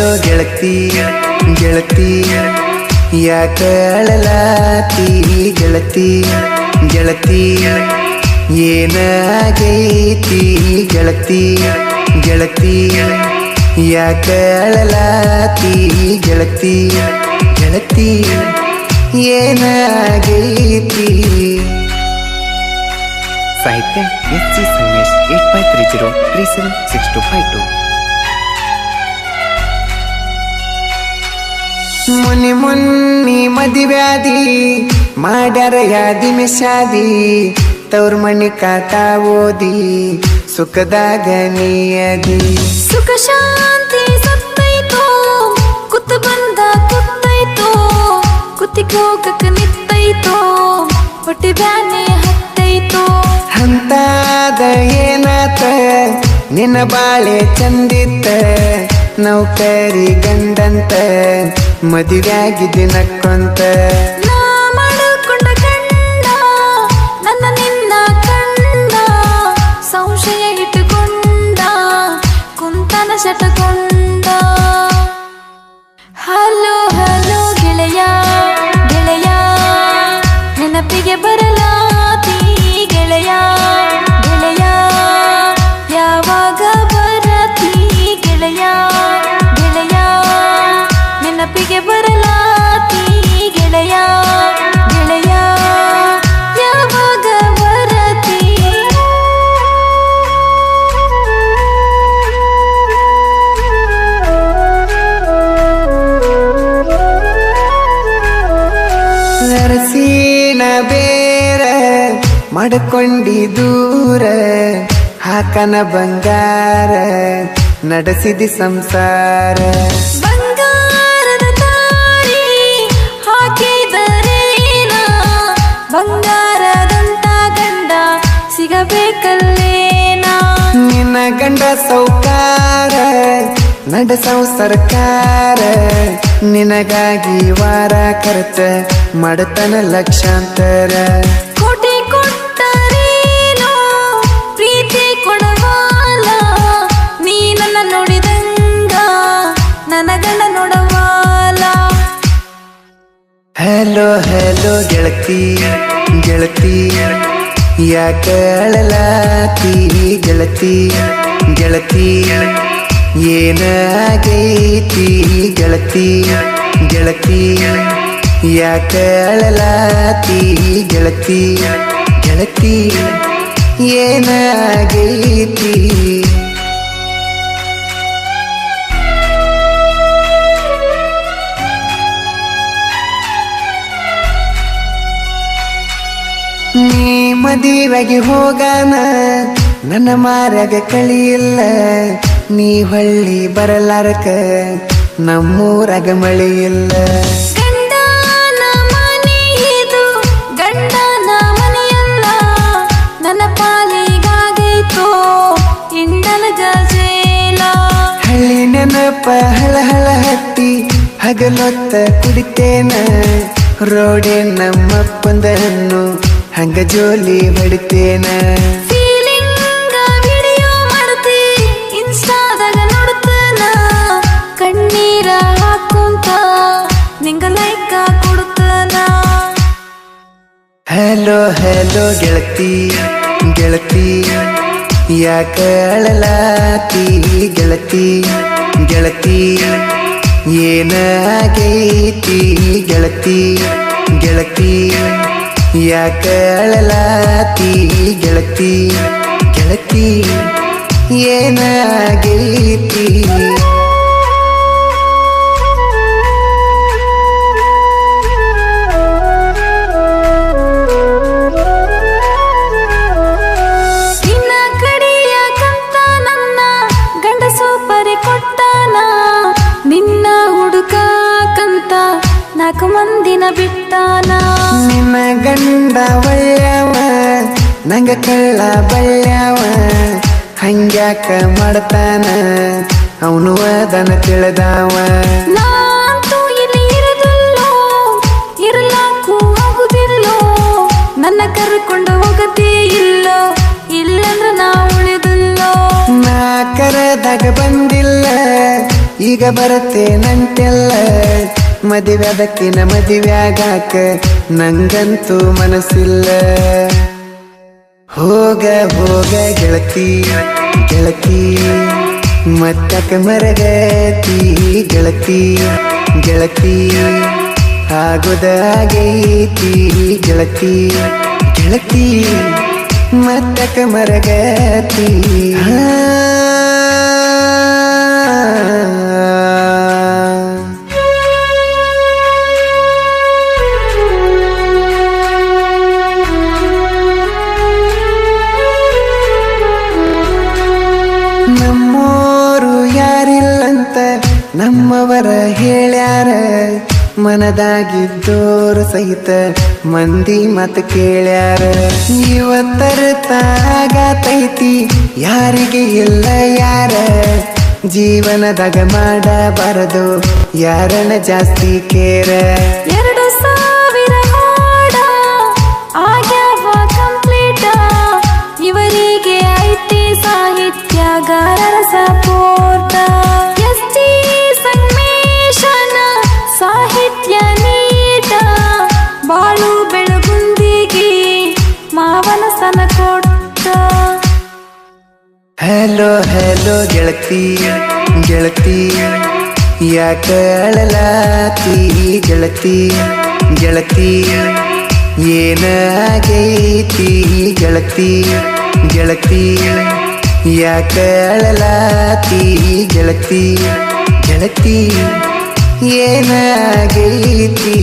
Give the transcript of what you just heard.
Hello ಗೆಳತಿ ಗೆಳತಿ, ಯಾಕ ಅಳಲಾತಿ ಗೆಳತಿ ಗೆಳತಿ, ಏನಾಗೈತಿ ಗೆಳತಿ ಗೆಳತಿ, ಯಾಕ ಅಳಲಾತಿ ಗೆಳತಿ ಗೆಳತಿ, ಏನಾಗೈತಿ? ಸಾಹಿತ್ಯ S G Sangesh eight five three zero three seven six two five two. ಮುನಿ ಮುನ್ನಿ ಮದಿವ್ಯಾದಿ ಮಾಡ್ಯಾರ ಯಾದಿ ಮಿಶಾದಿ ತವ್ರ ಮಣಿ ಕಾತಾ ಓದಿ ಸುಖದಾಗ ನೀಯದಿ. ಸುಖ ಶಾಂತಿ ಸತ್ತೈತೋ ಕುತ್ತು ಬಂದ ಕುತ್ತೈತೋ ಕುತ್ತಿ ಹೋಗಕ್ ನಿತ್ತೈತೋ ಹೊಟ್ಟೆ ಬ್ಯಾನೆ ಹತ್ತೈತೋ. ಹಂತಾದ ಏನಾತ ನಿನ್ನ ಬಾಳೆ ಚಂದಿತ್ತ ನೌಕರಿ ಗಂಡಂತ ಮದುವೆಯಾಗಿದ್ದಿ ನಕ್ಕೊಂತ ಮಾಡ್ಕೊಂಡಿ ದೂರ ಹಾಕನ ಬಂಗಾರ ನಡೆಸಿದಿ ಸಂಸಾರ. ಬಂಗಾರದ ತಾಳಿ ಹಾಕಿದರೇನ? ಬಂಗಾರದಂತ ಗಂಡ ಸಿಗಬೇಕಲ್ಲೇನ? ನಿನ್ನ ಗಂಡ ಸೌಕಾರ ನಡೆಸವು ಸರ್ಕಾರ. ನಿನಗಾಗಿ ವಾರ ಖರ್ಚ ಮಡತನ ಲಕ್ಷಾಂತರ. ಗೆಳತಿ ಗೆಳತಿ ಯಾಕೆ ಅಳಲಾತಿ ಗೆಳತಿ ಗೆಳತಿ? ಏನಾಗೈತಿ ಗೆಳತಿ ಗೆಳತಿ? ಯಾಕೆ ಅಳಲಾತಿ ಗೆಳತಿ ಗೆಳತಿ? ಏನಾಗೈತಿ ನೀ ಮದಿವಾಗಿ ಹೋಗಾನ? ನನ್ನ ಮಾರ್ಯಾಗ ಕಳಿಯಿಲ್ಲ. ನೀ ಹೊಳ್ಳಿ ಬರಲಾರಕ? ನಮ್ಮೂರಾಗ ಮಳೆಯಿಲ್ಲ. ಹಳ್ಳಿ ನೆನಪ ಹಳ ಹಳ ಹತ್ತಿ ಹಗಲೊತ್ತ ಕುಡಿತೇನ? ರೋಡೆ ನಮ್ಮಪ್ಪಂದನ್ನು ಹಂಗ ಜೋಲಿ ಹೊಡಿತೇನ? ವಿಡಿಯೋ ಮಾಡ್ತಿ ಇನ್ಸ್ಟಾದಾಗ ನೋಡ್ತಾನ ಕಣ್ಣೀರ ಹಾಕುಂತ ನಿಂಗ ಲೈಕ ಕೊಡ್ತಾನ ಹಲೋ ಹಲೋ ಗೆಳತಿ ಗೆಳತಿ ಯಾಕ ಅಳಲಾತಿ ಗೆಳತಿ ಗೆಳತಿ ಏನಾಗೈತಿ ಗೆಳತಿ ಗೆಳತಿ? ಯಾಕ ಅಳಲಾತಿ ಗೆಳತಿ ಗೆಳತಿ ಏನಾಗೈತಿ? ನಿನ್ನ ಹುಡುಕಾಕಂತ ನಾಲ್ಕು ಮಂದಿನ ಬಿಟ್ಟಾನ. ನಿನ್ನ ಗಂಡ ಒಳ್ಳೆವ ನಂಗ ಕಳ್ಳ ಬಳ್ಳ್ಯಾವ ಹಂಗ್ಯಾಕ ಮಾಡ್ತಾನ? ಅವನು ಅದನ್ನ ತಿಳಿದಾವ. ಇರಲಾಕು ಆಗುದಿಲ್ಲೋ ನನ್ನ ಕರ್ಕೊಂಡು ಹೋಗದೇ ಇಲ್ಲೋ ಇಲ್ಲಂದ್ರ ನಾ ಉಳಿದಿಲ್ಲೋ. ನಾ ಕರೆದಾಗ ಬಂದಿಲ್ಲ ಈಗ ಬರುತ್ತೆ ನಂಟೆಲ್ಲ ಮದುವೆ ಅದಕ್ಕಿನ ಮದುವ್ಯಾಗಾಕ ನಂಗಂತೂ ಮನಸ್ಸಿಲ್ಲ. ಹೋಗ ಹೋಗ ಗೆಳತಿ ಗೆಳತಿ, ಮತ್ತಕ ಮರಗತಿ ಗೆಳತಿ ಗೆಳತಿ ಆಗುದಾಗೈತಿ ಗೆಳತಿ ಗೆಳತಿ, ಮತ್ತಕ ಮರಗತಿ. ಆ ಮನದಾಗಿದ್ದೋರು ಸಹಿತ ಮಂದಿ ಮತ ಕೇಳ್ಯಾರ. ಇವತ್ತರ ತಾಗತೈತಿ ಯಾರಿಗೆ ಇಲ್ಲ ಯಾರ. ಜೀವನದಾಗ ಮಾಡಬಾರದು, ಯಾರನ್ನ ಜಾಸ್ತಿ ಕೇರ. ಇವರಿಗೆ ಐತಿ ಸಾಹಿತ್ಯಗಾರರ ಸಪೋರ್ಟ. ಹಲೋ ಹಲೋ ಗೆಳತಿ ಗೆಳತಿ ಯಾಕ ಅಳಲಾತಿ ಗೆಳತಿ ಗೆಳತಿ ಏನಾಗೈತಿ ಗೆಳತಿ ಗೆಳತಿ ಯಾಕ ಅಳಲಾತಿ ಗೆಳತಿ ಗೆಳತಿ ಏನಾಗೈತಿ